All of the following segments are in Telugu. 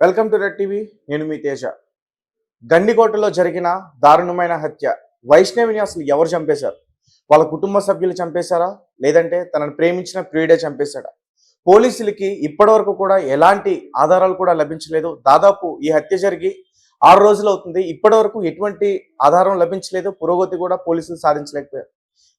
వెల్కమ్ టు రెడ్ టీవీ నేను మీ తేజ. గండికోటలో జరిగిన దారుణమైన హత్య. వైష్ణవిని అసలు ఎవరు చంపేశారు? వాళ్ళ కుటుంబ సభ్యులు చంపేశారా? లేదంటే తనను ప్రేమించిన ప్రియుడే చంపేశాడా? పోలీసులకి ఇప్పటివరకు కూడా ఎలాంటి ఆధారాలు కూడా లభించలేదు. దాదాపు ఈ హత్య జరిగి ఆరు రోజులు అవుతుంది. ఇప్పటివరకు ఎటువంటి ఆధారం లభించలేదు. పురోగతి కూడా పోలీసులు సాధించలేకపోయారు.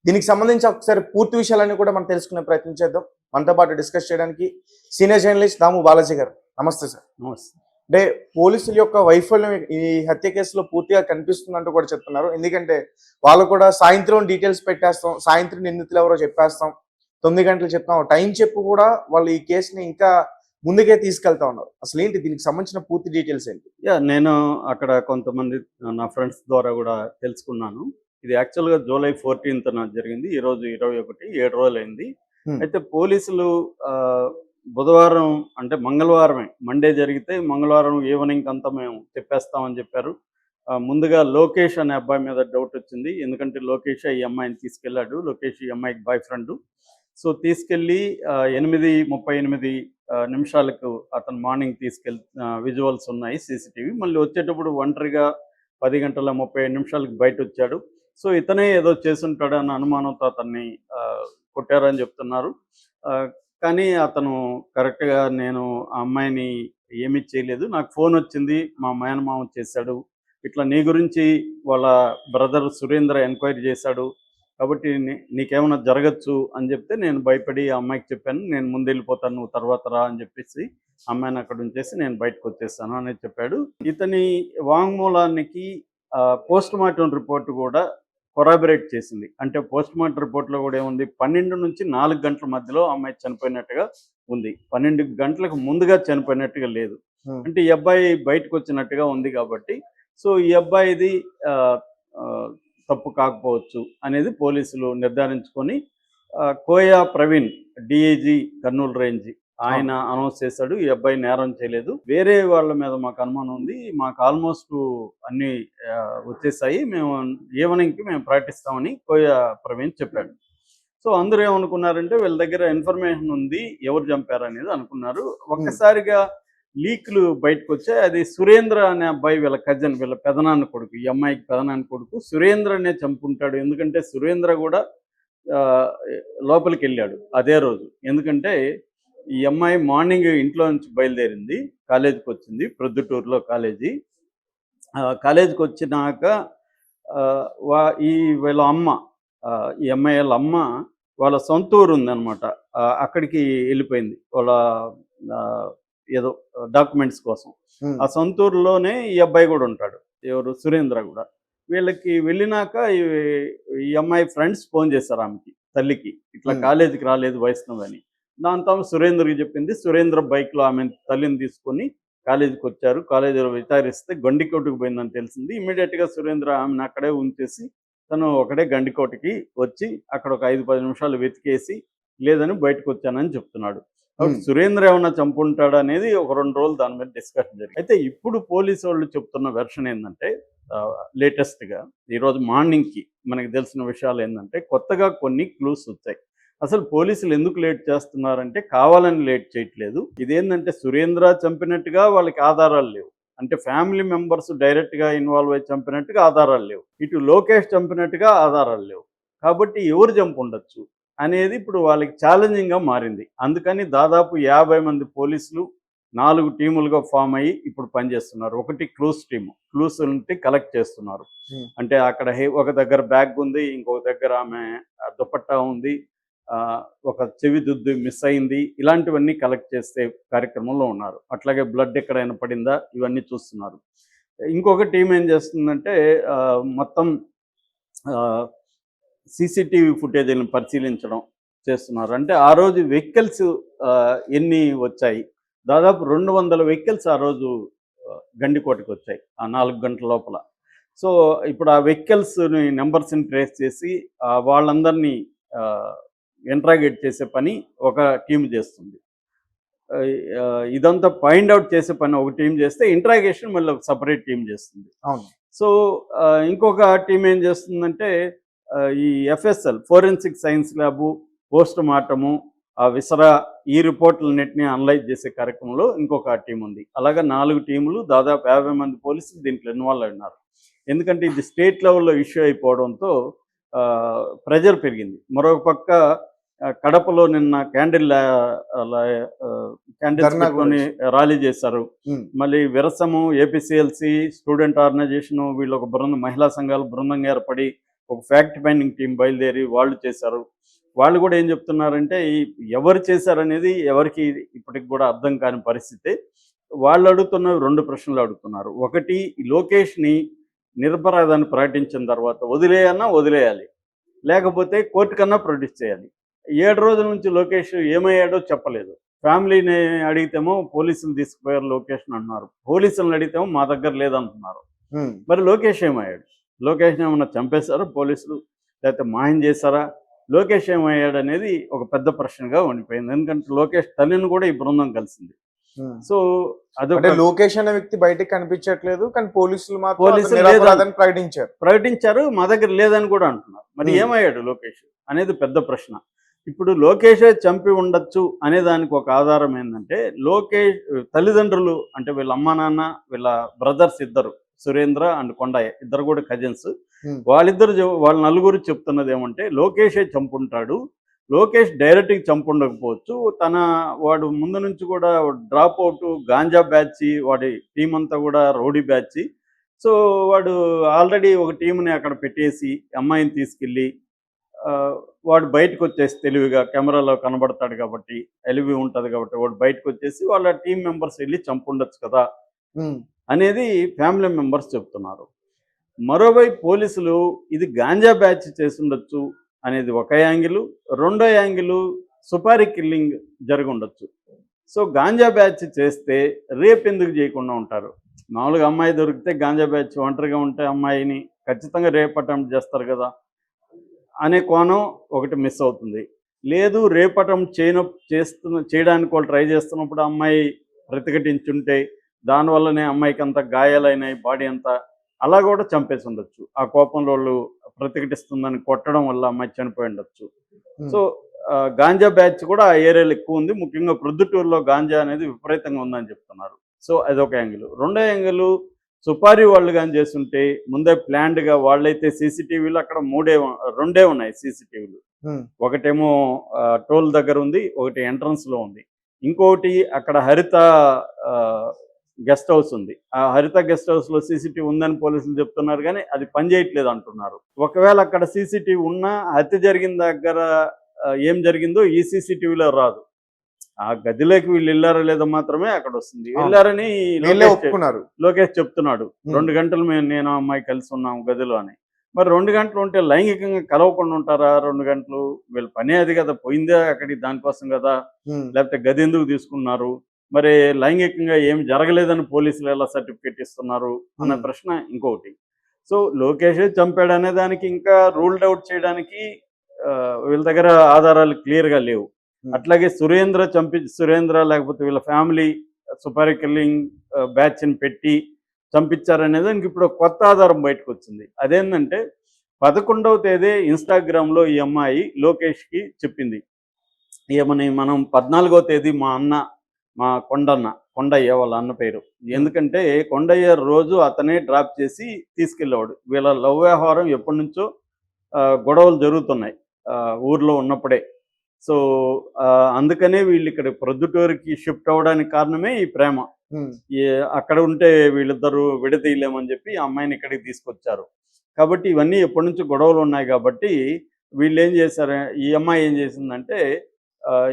దీనికి సంబంధించి ఒకసారి పూర్తి విషయాలన్నీ కూడా మనం తెలుసుకునే ప్రయత్నం చేద్దాం. మనతో పాటు డిస్కస్ చేయడానికి సీనియర్ జర్నలిస్ట్ దాము బాలాజీ గారు. నమస్తే సార్. నమస్తే. అంటే పోలీసుల యొక్క వైఫల్యం ఈ హత్య కేసులో పూర్తిగా కనిపిస్తుందంటూ కూడా చెప్తున్నారు. ఎందుకంటే వాళ్ళు కూడా సాయంత్రం డీటెయిల్స్ పెట్టేస్తాం సాయంత్రం నిందితులు ఎవరో చెప్పేస్తాం తొమ్మిది గంటలు చెప్తాం. టైం చెప్పు కూడా వాళ్ళు ఈ కేసుని ఇంకా ముందుకే తీసుకెళ్తా ఉన్నారు. అసలు ఏంటి దీనికి సంబంధించిన పూర్తి డీటెయిల్స్ ఏంటి? యా నేను అక్కడ కొంతమంది నా ఫ్రెండ్స్ ద్వారా కూడా తెలుసుకున్నాను. ఇది యాక్చువల్గా జూలై ఫోర్టీన్త్ జరిగింది. ఈ రోజు ఇరవై ఒకటి ఏడు రోజులు అయింది. అయితే పోలీసులు బుధవారం అంటే మంగళవారమే మండే జరిగితే మంగళవారం ఈవినింగ్ అంతా మేము చెప్పేస్తామని చెప్పారు. ముందుగా లోకేష్ అనే అబ్బాయి మీద డౌట్ వచ్చింది. ఎందుకంటే లోకేష్ ఈ అమ్మాయిని తీసుకెళ్ళాడు. లోకేష్ ఈ అమ్మాయికి బాయ్ ఫ్రెండ్ సో తీసుకెళ్ళి ఎనిమిది ముప్పై ఎనిమిది నిమిషాలకు అతను మార్నింగ్ తీసుకెళ్ విజువల్స్ ఉన్నాయి సీసీటీవీ. మళ్ళీ వచ్చేటప్పుడు ఒంటరిగా పది గంటల ముప్పై నిమిషాలకు బయట వచ్చాడు సో ఇతనే ఏదో చేసుంటాడు అన్న అనుమానంతో అతన్ని ఆ, కొట్టారని చెప్తున్నారు. ఆ, కానీ అతను కరెక్ట్గా నేను ఆ అమ్మాయిని ఏమీ చేయలేదు. నాకు ఫోన్ వచ్చింది మా మేనమామ చేశాడు. ఇట్లా నీ గురించి వాళ్ళ బ్రదర్ సురేంద్ర ఎంక్వైరీ చేశాడు. కాబట్టి నీ- నీకేమైనా జరగచ్చు అని చెప్తే నేను భయపడి ఆ అమ్మాయికి చెప్పాను నేను ముందు వెళ్ళిపోతాను నువ్వు తర్వాత రా అని చెప్పేసి అమ్మాయిని అక్కడ ఉంచేసి నేను బయటకు వచ్చేస్తాను అని చెప్పాడు. ఇతని వాంగ్మూలానికి పోస్ట్ మార్టం రిపోర్ట్ కూడా కొరాబరేట్ చేసింది. అంటే పోస్ట్ మార్టం రిపోర్ట్లో కూడా ఏముంది? పన్నెండు నుంచి నాలుగు గంటల మధ్యలో అమ్మాయి చనిపోయినట్టుగా ఉంది. పన్నెండు గంటలకు ముందుగా చనిపోయినట్టుగా లేదు. అంటే ఈ అబ్బాయి బయటకు వచ్చినట్టుగా ఉంది కాబట్టి సో ఈ అబ్బాయిది తప్పు కాకపోవచ్చు అనేది పోలీసులు నిర్ధారించుకొని కోయా ప్రవీణ్ డిఐజీ కర్నూలు రేంజ్ ఆయన అనౌన్స్ చేశాడు ఈ అబ్బాయి నేరం చేయలేదు. వేరే వాళ్ళ మీద మాకు అనుమానం ఉంది. మాకు ఆల్మోస్ట్ అన్ని వచ్చేసాయి. మేము ఈవినింగ్కి మేము ప్రకటిస్తామని కోయా ప్రవీణ్ చెప్పాడు. సో అందరూ ఏమనుకున్నారంటే వీళ్ళ దగ్గర ఇన్ఫర్మేషన్ ఉంది ఎవరు చంపారు అనేది అనుకున్నారు. ఒక్కసారిగా లీక్లు బయటకు వచ్చాయి అది సురేంద్ర అనే అబ్బాయి వీళ్ళ కజన్ వీళ్ళ పెదనాన్న కొడుకు ఈ అమ్మాయికి పెదనాన్న కొడుకు సురేంద్రనే చంపుకుంటాడు ఎందుకంటే సురేంద్ర కూడా లోపలికి వెళ్ళాడు అదే రోజు. ఎందుకంటే ఈ అమ్మాయి మార్నింగ్ ఇంట్లో నుంచి బయలుదేరింది కాలేజీకి వచ్చింది ప్రొద్దుటూరులో కాలేజీ. కాలేజీకి వచ్చినాక వా ఈ వీళ్ళ అమ్మ ఈ అమ్మాయి వాళ్ళ అమ్మ వాళ్ళ సొంత ఊరు ఉందన్నమాట. ఆ, అక్కడికి వెళ్ళిపోయింది. వాళ్ళ ఏదో డాక్యుమెంట్స్ కోసం. ఆ సొంత ఊరులోనే ఈ అబ్బాయి కూడా ఉంటాడు. ఎవరు? సురేంద్ర కూడా. వీళ్ళకి వెళ్ళినాక ఈ- అమ్మాయి ఫ్రెండ్స్ ఫోన్ చేశారు ఆమెకి తల్లికి. ఇట్లా. కాలేజీకి రాలేదు వైష్ణవ్ అని. దాంతో ఆమె సురేంద్రకి చెప్పింది సురేంద్ర బైక్లో ఆమె తల్లిని తీసుకొని కాలేజీకి వచ్చారు. కాలేజీలో విచారిస్తే గండికోటకు పోయిందని తెలిసింది. ఇమీడియట్గా సురేంద్ర ఆమెను అక్కడే ఉంచేసి తను ఒకడే గండికోటకి వచ్చి అక్కడ ఒక ఐదు పది నిమిషాలు వెతికేసి లేదని బయటకు వచ్చానని చెప్తున్నాడు. సురేంద్ర ఏమన్నా చంపుంటాడు అనేది ఒక రెండు రోజులు దాని మీద డిస్కషన్ జరిగింది. అయితే ఇప్పుడు పోలీసు వాళ్ళు చెప్తున్న వెర్షన్ ఏంటంటే లేటెస్ట్గా ఈరోజు మార్నింగ్కి మనకి తెలిసిన విషయాలు ఏంటంటే కొత్తగా కొన్ని క్లూస్ వచ్చాయి. అసలు పోలీసులు ఎందుకు లేట్ చేస్తున్నారంటే కావాలని లేట్ చేయట్లేదు. ఇదేంటంటే సురేంద్ర చంపినట్టుగా వాళ్ళకి ఆధారాలు లేవు. అంటే ఫ్యామిలీ మెంబర్స్ డైరెక్ట్గా ఇన్వాల్వ్ అయి చంపినట్టుగా ఆధారాలు లేవు. ఇటు లోకేష్ చంపినట్టుగా ఆధారాలు లేవు. కాబట్టి ఎవరు చంపు ఉండొచ్చు అనేది ఇప్పుడు వాళ్ళకి ఛాలెంజింగ్గా మారింది. అందుకని దాదాపు యాభై మంది పోలీసులు నాలుగు టీములుగా ఫామ్ అయ్యి ఇప్పుడు పనిచేస్తున్నారు. ఒకటి క్లూస్ టీము. క్లూస్ ఉంటే కలెక్ట్ చేస్తున్నారు. అంటే అక్కడ ఒక దగ్గర బ్యాగ్ ఉంది ఇంకొక దగ్గర ఆమె ఆ, దుపట్టా ఉంది. ఒక చెవి దుద్దు మిస్ అయింది. ఇలాంటివన్నీ కలెక్ట్ చేసే కార్యక్రమంలో ఉన్నారు. అట్లాగే బ్లడ్ ఎక్కడైనా పడిందా? ఇవన్నీ చూస్తున్నారు. ఇంకొక టీం ఏం చేస్తుందంటే ఆ, మొత్తం సీసీటీవీ ఫుటేజీలను పరిశీలించడం చేస్తున్నారు. అంటే ఆ రోజు వెహికల్స్ ఎన్ని వచ్చాయి? దాదాపు రెండు వందల వెహికల్స్ ఆ రోజు ఆ, గండికోటకి వచ్చాయి. ఆ నాలుగు గంటల లోపల. సో ఇప్పుడు ఆ వెహికల్స్ని నెంబర్స్ని ట్రేస్ చేసి ఆ, వాళ్ళందరినీ ఇంట్రాగేట్ చేసే పని ఒక టీం చేస్తుంది. ఇదంతా ఫైండ్ అవుట్ చేసే పని ఒక టీం చేస్తే ఇంట్రాగేషన్ మళ్ళీ ఒక సపరేట్ టీం చేస్తుంది. సో ఇంకొక టీం ఏం చేస్తుందంటే ఈ FSL forensic science lab post mortem ఆ విసరా ఈ రిపోర్ట్లన్నింటినీ అనలైజ్ చేసే కార్యక్రమంలో ఇంకొక టీం ఉంది. అలాగే నాలుగు టీములు దాదాపు యాభై మంది పోలీసులు దీంట్లో ఇన్వాల్వ్ అయి ఉన్నారు. ఎందుకంటే ఇది స్టేట్ లెవెల్లో ఇష్యూ అయిపోవడంతో ప్రెజర్ పెరిగింది. మరొక పక్క కడపలో నిన్న క్యాండిల్ క్యాండిల్స్ ర్యాలీ చేశారు. మళ్ళీ విరసము ఏపీసీఎల్సి స్టూడెంట్ ఆర్గనైజేషన్ వీళ్ళు ఒక బృందం మహిళా సంఘాల బృందంగా ఏర్పడి ఒక ఫ్యాక్ట్ ఫైండింగ్ టీం బయలుదేరి వాళ్ళు చేశారు. వాళ్ళు కూడా ఏం చెప్తున్నారంటే ఈ ఎవరు చేశారనేది ఎవరికి ఇప్పటికి కూడా అర్థం కాని పరిస్థితి. వాళ్ళు అడుగుతున్న రెండు ప్రశ్నలు అడుగుతున్నారు. ఒకటి లోకేష్ని నిరపరాధాన్ని ప్రకటించిన తర్వాత వదిలేయన్నా వదిలేయాలి. లేకపోతే కోర్టు కన్నా ప్రొడ్యూస్ చేయాలి. ఏడు రోజుల నుంచి లోకేష్ ఏమయ్యాడో చెప్పలేదు. ఫ్యామిలీని అడిగితేమో పోలీసులు తీసుకుపోయారు లోకేష్ అన్నారు. పోలీసులను అడిగితేమో మా దగ్గర లేదంటున్నారు. మరి లోకేష్ ఏమయ్యాడు? లోకేష్ని ఏమన్నా చంపేశారా పోలీసులు? లేకపోతే మాయం చేశారా? లోకేష్ ఏమయ్యాడు అనేది ఒక పెద్ద ప్రశ్నగా ఉండిపోయింది. ఎందుకంటే లోకేష్ తల్లిని కూడా ఈ బృందం కలిసింది. సో అదొక లోకేష్ అనే వ్యక్తి బయటకు కనిపించట్లేదు కానీ పోలీసులు మాత్రం పోలీసులు ప్రకటించారు. ప్రకటించారు మా దగ్గర లేదని కూడా అంటున్నారు. మరి. ఏమయ్యాడు లోకేష్ అనేది పెద్ద ప్రశ్న. ఇప్పుడు లోకేషే చంపి ఉండొచ్చు అనే దానికి ఒక ఆధారం ఏంటంటే లోకేష్ తల్లిదండ్రులు అంటే వీళ్ళ అమ్మా నాన్న వీళ్ళ బ్రదర్స్ ఇద్దరు సురేంద్ర అండ్ కొండయ్య ఇద్దరు కూడా కజిన్స్. వాళ్ళిద్దరు వాళ్ళ నలుగురు చెప్తున్నది ఏమంటే లోకేషే చంపుంటాడు లోకేష్ డైరెక్ట్గా చంపుండకపోవచ్చు తన వాడు ముందు నుంచి కూడా డ్రాప్ అవుట్ గాంజా బ్యాచ్ వాడి టీం అంతా కూడా రౌడీ బ్యాచ్ సో వాడు ఆల్రెడీ ఒక టీంని అక్కడ పెట్టేసి అమ్మాయిని తీసుకెళ్ళి వాడు బయటకు వచ్చేసి తెలివిగా కెమెరాలో కనబడతాడు కాబట్టి ఎలివి ఉంటుంది కాబట్టి వాడు బయటకు వచ్చేసి వాళ్ళ టీం మెంబర్స్ వెళ్ళి చంపుండొచ్చు కదా అనేది ఫ్యామిలీ మెంబర్స్ చెప్తున్నారు. మరోవైపు పోలీసులు ఇది గాంజా బ్యాచ్ చేసుండొచ్చు అనేది ఒక యాంగిల్ రెండో యాంగిల్ సుపారీ కిల్లింగ్ జరిగి ఉండొచ్చు సో గాంజా బ్యాచ్ చేస్తే రేప్ ఎందుకు చేయకుండా ఉంటారు? మామూలుగా అమ్మాయి దొరికితే గాంజా బ్యాచ్ ఒంటరిగా ఉంటే అమ్మాయిని ఖచ్చితంగా రేప్ అటెంప్ట్ చేస్తారు కదా. అనే కోణం ఒకటి మిస్ అవుతుంది. లేదు రేప్ అటెంప్ట్ చేయన చేస్తున్న చేయడానికి వాళ్ళు ట్రై చేస్తున్నప్పుడు అమ్మాయి ప్రతిఘటించుంటే దానివల్లనే అమ్మాయికి అంత గాయాలైనాయి బాడీ అంతా అలా కూడా చంపేసి ఉండొచ్చు. ఆ కోపంలో వాళ్ళు ప్రతిఘటిస్తుందని కొట్టడం వల్ల అమ్మాయి చనిపోయి ఉండొచ్చు. సో గాంజా బ్యాచ్ కూడా ఆ ఏరియాలో ఎక్కువ ఉంది. ముఖ్యంగా ప్రొద్దుటూరులో గాంజా అనేది విపరీతంగా ఉందని చెప్తున్నారు. సో అదొక యాంగిల్. రెండో యాంగిల్ సుపారీ వాళ్ళు కానీ చేస్తుంటే ముందే ప్లాన్డ్గా వాళ్ళైతే సీసీటీవీలు అక్కడ మూడే రెండే ఉన్నాయి సీసీటీవీలు. ఒకటేమో టోల్ దగ్గర ఉంది ఒకటి entrance లో ఉంది. ఇంకొకటి అక్కడ హరిత గెస్ట్ హౌస్ ఉంది. ఆ హరిత గెస్ట్ హౌస్లో సీసీటీవీ ఉందని పోలీసులు చెప్తున్నారు కానీ అది పనిచేయట్లేదు అంటున్నారు. ఒకవేళ అక్కడ సీసీటీవీ ఉన్నా హత్య జరిగిన దగ్గర ఏం జరిగిందో ఈ సీసీటీవీలో రాదు. ఆ గదిలోకి వీళ్ళు వెళ్ళారో లేదో మాత్రమే అక్కడ వస్తుంది. వెళ్ళారని ఒప్పుకున్నారు. లోకేష్ చెప్తున్నాడు. రెండు గంటలు మేము నేను అమ్మాయి కలిసి ఉన్నాం గదిలో అని. మరి రెండు గంటలు ఉంటే లైంగికంగా కలవకుండా ఉంటారా రెండు గంటలు? వీళ్ళ పనే అది కదా పోయిందే అక్కడికి దానికోసం కదా. లేకపోతే గది ఎందుకు తీసుకున్నారు? మరి లైంగికంగా ఏం జరగలేదని పోలీసులు ఎలా సర్టిఫికేట్ ఇస్తున్నారు అన్న. ప్రశ్న ఇంకొకటి. సో లోకేష్ చంపాడు అనే దానికి ఇంకా రూల్డ్ అవుట్ చేయడానికి వీళ్ళ దగ్గర ఆధారాలు క్లియర్గా లేవు. అట్లాగే సురేంద్ర చంపి సురేంద్ర లేకపోతే వీళ్ళ ఫ్యామిలీ సుపారీ కిల్లింగ్ బ్యాచ్ని పెట్టి చంపించారనేది దానికి ఇప్పుడు కొత్త ఆధారం బయటకు వచ్చింది అదేంటంటే పదకొండవ తేదీ ఇన్స్టాగ్రామ్లో ఈ అమ్మాయి లోకేష్కి చెప్పింది. ఏమని మనం పద్నాలుగో తేదీ మా అన్న మా కొండన్న కొండయ్య వాళ్ళ అన్న పేరు. ఎందుకంటే కొండయ్య రోజు అతనే డ్రాప్ చేసి తీసుకెళ్ళేవాడు. వీళ్ళ లవ్ వ్యవహారం ఎప్పటి నుంచో గొడవలు జరుగుతున్నాయి ఊర్లో ఉన్నప్పుడే. సో అందుకనే వీళ్ళు ఇక్కడ ప్రొద్దుటూరుకి షిఫ్ట్ అవ్వడానికి కారణమే ఈ ప్రేమ. అక్కడ ఉంటే వీళ్ళిద్దరూ విడదీయలేమని చెప్పి ఆ అమ్మాయిని ఇక్కడికి తీసుకొచ్చారు. కాబట్టి ఇవన్నీ ఎప్పటి నుంచి గొడవలు ఉన్నాయి కాబట్టి వీళ్ళు ఏం చేశారు ఈ అమ్మాయి ఏం చేసిందంటే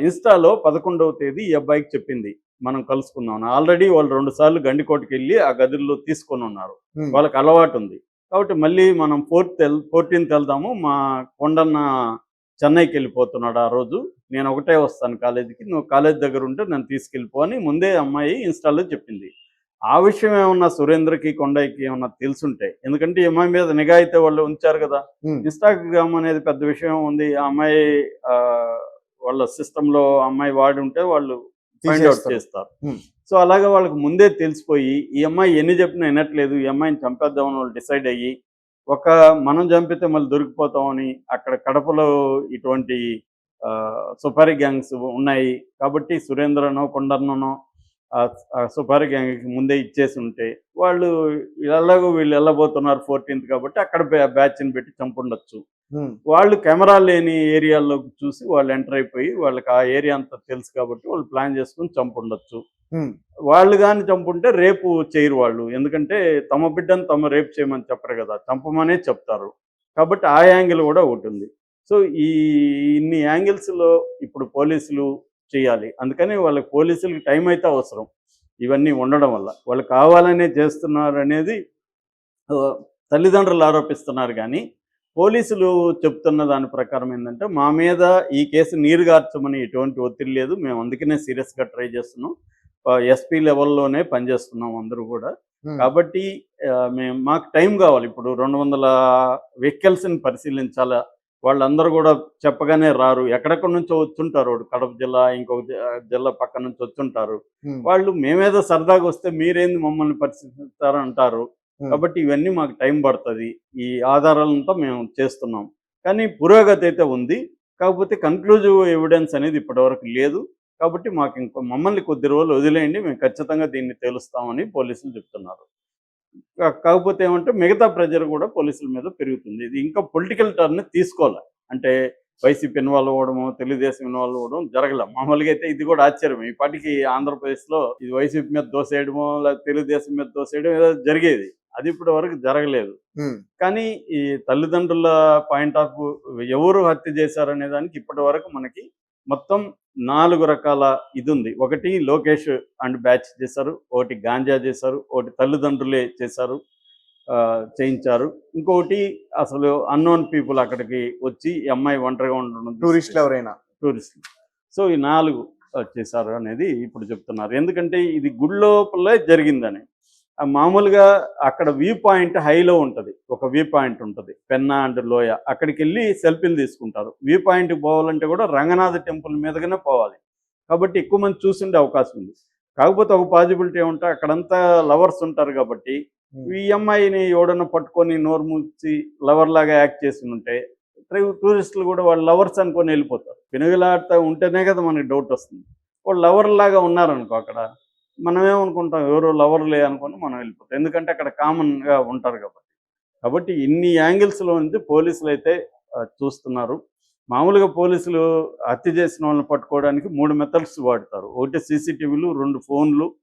ఇన్స్టాలో పదకొండవ తేదీ ఈ అబ్బాయికి చెప్పింది. మనం కలుసుకుందాం ఆల్రెడీ వాళ్ళు రెండు సార్లు గండికోటకి వెళ్ళి ఆ గదుల్లో తీసుకొని ఉన్నారు. వాళ్ళకి అలవాటు ఉంది. కాబట్టి మళ్ళీ మనం ఫోర్త్ ఫోర్టీన్త్ వెళ్దాము. మా కొండన్న చెన్నైకి వెళ్ళిపోతున్నాడు ఆ రోజు. నేను ఒకటే వస్తాను కాలేజీకి నువ్వు కాలేజ్ దగ్గర ఉంటే నన్ను తీసుకెళ్ళిపో అని ముందే అమ్మాయి ఇన్స్టాల్లో చెప్పింది. ఆ విషయం ఏమన్నా సురేంద్రకి కొండయ్యకి ఏమన్నా తెలుసుంటే ఎందుకంటే ఈ అమ్మాయి మీద నిఘా అయితే వాళ్ళు ఉంచారు కదా. ఇన్స్టాగ్రామ్ అనేది పెద్ద విషయం ఉంది. ఆ అమ్మాయి వాళ్ళ system లో ఆ అమ్మాయి వాడి ఉంటే వాళ్ళు ఫైండ్ అవుట్. చేస్తారు. సో అలాగే వాళ్ళకి ముందే తెలిసిపోయి ఈ అమ్మాయి ఎన్ని చెప్పినా వినట్లేదు. ఈ అమ్మాయిని చంపేద్దామని వాళ్ళు డిసైడ్ అయ్యి ఒక మనం చంపితే మళ్ళీ దొరికిపోతామని అక్కడ కడపలో ఇటువంటి ఆ, సుపారీ గ్యాంగ్స్ ఉన్నాయి. కాబట్టి సురేంద్రనో కొండన్ననో ఆ సుపారీ గ్యాంగ్కి ముందే ఇచ్చేసి ఉంటే వాళ్ళు ఎలాగో వీళ్ళు వెళ్ళబోతున్నారు ఫోర్టీన్త్ కాబట్టి అక్కడ బ్యాచ్ని పెట్టి చంపుండొచ్చు. వాళ్ళు కెమెరా లేని ఏరియాల్లో చూసి వాళ్ళు ఎంటర్ అయిపోయి వాళ్ళకి ఆ ఏరియా అంతా తెలుసు కాబట్టి వాళ్ళు ప్లాన్ చేసుకుని చంపుండొచ్చు. వాళ్ళు కానీ చంపుంటే రేపు చేయరు వాళ్ళు. ఎందుకంటే తమ బిడ్డను తమ రేపు చేయమని చెప్పరు కదా. చంపమనే చెప్తారు. కాబట్టి ఆ యాంగిల్ కూడా ఒకటి ఉంది. సో ఈ ఇన్ని యాంగిల్స్లో ఇప్పుడు పోలీసులు చేయాలి. అందుకని వాళ్ళకి పోలీసులకి టైం అయితే అవసరం. ఇవన్నీ ఉండడం వల్ల. వాళ్ళు కావాలనే చేస్తున్నారు అనేది తల్లిదండ్రులు ఆరోపిస్తున్నారు కానీ పోలీసులు చెప్తున్న దాని ప్రకారం ఏంటంటే మా మీద ఈ కేసు నీరుగార్చమని ఎటువంటి ఒత్తిడి లేదు. మేము అందుకనే సీరియస్గా ట్రై చేస్తున్నాం. ఎస్పీ లెవెల్లోనే పనిచేస్తున్నాం అందరూ కూడా. కాబట్టి మేము మాకు టైం కావాలి. ఇప్పుడు రెండు వందల వెహికల్స్ని పరిశీలించాలా? వాళ్ళందరూ కూడా చెప్పగానే రారు. ఎక్కడెక్కడి నుంచో వచ్చుంటారు కడప జిల్లా ఇంకొక జిల్లా పక్క నుంచి వచ్చుంటారు. వాళ్ళు మేమేదో సరదాగా వస్తే మీరేంది మమ్మల్ని పరిశీలిస్తారు అంటారు ఉమ్. కాబట్టి ఇవన్నీ మాకు టైం పడుతుంది. ఈ ఆధారాలంతా మేము చేస్తున్నాం. కానీ పురోగతి అయితే ఉంది. కాకపోతే కన్క్లూజివ్ ఎవిడెన్స్ అనేది ఇప్పటివరకు లేదు. కాబట్టి మాకు ఇంకో మమ్మల్ని కొద్ది రోజులు వదిలేయండి. మేము ఖచ్చితంగా దీన్ని తేలుస్తామని పోలీసులు చెప్తున్నారు. కాకపోతే ఏమంటే మిగతా ప్రెజర్ కూడా పోలీసుల మీద పెరుగుతుంది. ఇది ఇంకా పొలిటికల్ టర్న్ తీసుకోవాలి అంటే వైసీపీ ఇన్వాల్వ్ అవ్వడము తెలుగుదేశం ఇన్వాల్వ్ అవ్వడం జరగలే. మామూలుగా అయితే ఇది కూడా ఆశ్చర్యం. ఈ పాటికి ఆంధ్రప్రదేశ్లో ఇది వైసీపీ మీద దోసేయడమో లేదా తెలుగుదేశం మీద దోసేయడం ఏదో జరిగేది. అది ఇప్పటి వరకు జరగలేదు. కానీ ఈ తల్లిదండ్రుల పాయింట్ ఆఫ్ ఎవరు హత్య చేశారనే దానికి ఇప్పటి వరకు మనకి మొత్తం నాలుగు రకాల ఇది ఉంది ఒకటి లోకేష్ అండ్ బ్యాచ్ చేశారు ఒకటి గాంజా చేశారు ఒకటి తల్లిదండ్రులే చేశారు చేయించారు. ఇంకొకటి అసలు అన్నోన్ పీపుల్ అక్కడికి వచ్చి ఈ అమ్మాయి ఒంటరిగా ఉండడం టూరిస్టులు ఎవరైనా? టూరిస్టులు. సో ఈ నాలుగు చేశారు అనేది ఇప్పుడు చెప్తున్నారు. ఎందుకంటే ఇది గుడి లోపలే జరిగిందని. మామూలుగా అక్కడ వ్యూ పాయింట్ హైలో ఉంటుంది. ఒక వ్యూ పాయింట్ ఉంటుంది. పెన్నా అండ్ లోయ. అక్కడికి వెళ్ళి సెల్ఫీలు తీసుకుంటారు. వ్యూ పాయింట్కి పోవాలంటే కూడా రంగనాథ టెంపుల్ మీదగానే పోవాలి. కాబట్టి ఎక్కువ మంది చూసిండే అవకాశం ఉంది. కాకపోతే ఒక పాజిబిలిటీ ఏమంటే అక్కడంతా లవర్స్ ఉంటారు కాబట్టి ఉమ్, ఈ అమ్మాయిని ఎవడన్నా పట్టుకొని నోరు మూసి లవర్ లాగా యాక్ట్ చేసి ఉంటే ట్రై- టూరిస్టులు కూడా వాళ్ళు లవర్స్ అనుకొని వెళ్ళిపోతారు. పెనుగులాడుతూ ఉంటేనే కదా మనకి డౌట్ వస్తుంది. వాళ్ళు లవర్ లాగా ఉన్నారనుకో అక్కడ మనమేమనుకుంటాం ఎవరో లవర్లే అనుకుని మనం వెళ్ళిపోతాం. ఎందుకంటే అక్కడ కామన్గా ఉంటారు కాబట్టి. కాబట్టి ఇన్ని యాంగిల్స్లో నుంచి పోలీసులు అయితే చూస్తున్నారు. మామూలుగా పోలీసులు హత్య చేసిన వాళ్ళని పట్టుకోవడానికి మూడు మెథడ్స్ వాడతారు. ఒకటి సీసీటీవీలు రెండు ఫోన్లు.